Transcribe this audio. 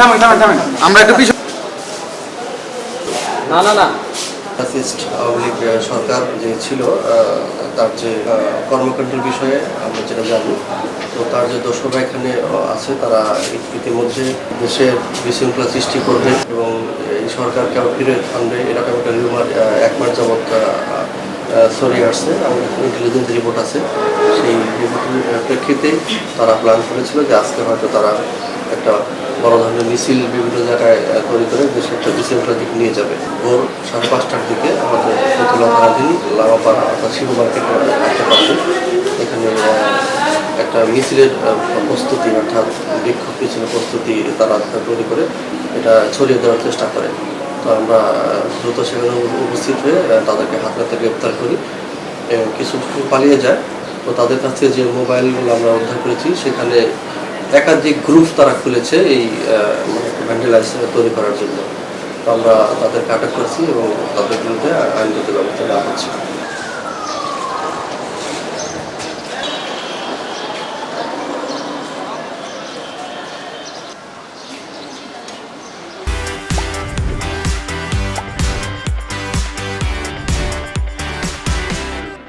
থামেন থামেন থামেন। আমরা একটু পিছনে না না না। ফ্যাসিস্ট আওয়ামী লীগ সরকার যে ছিল তার যে কর্মকাণ্ডের বিষয়ে আমরা যেটা জানি তো তার যে দর্শকরা এখানে আছে তারা ইতিমধ্যে দেশের বিশৃঙ্খলা সৃষ্টি করবে এবং এই সরকারকে আবার ফিরে আনবে। এরকম একটা রিউমার এক মাস যাবৎ ছড়িয়ে আসছে। আমাদের ইন্টেলিজেন্স রিপোর্ট আছে। সেই রিপোর্টের প্রেক্ষিতে তারা প্ল্যান করেছিল যে আজকে হয়তো তারা একটা বড় ধরনের মিছিল বিভিন্ন জায়গায় তৈরি করে দেশে একটা বিশৃঙ্খলার দিকে নিয়ে যাবে। ভোর সাড়ে পাঁচটার দিকে আমাদের প্রতিলতারাধীন লামাপাড়া অর্থাৎ শিশু মার্কেটের আশেপাশে এখানে একটা মিছিলের প্রস্তুতি অর্থাৎ বিক্ষোভ মিছিলের প্রস্তুতি তারা তৈরি করে, এটা ছড়িয়ে দেওয়ার চেষ্টা করে। তো আমরা দ্রুত সেখানে উপ- উপস্থিত হয়ে তাদেরকে হাত হাতে গ্রেপ্তার করি। কিছু পালিয়ে যায়। তো তাদের কাছ থেকে যে মোবাইলগুলো আমরা উদ্ধার করেছি, সেখানে একাধিক গ্রুপ তারা খুলেছে এই ভ্যান্ডেলাইজ তৈরি করার জন্য। আমরা তাদেরকে আটক করেছি এবং তাদের বিরুদ্ধে আইনগত ব্যবস্থা নেওয়া হচ্ছে।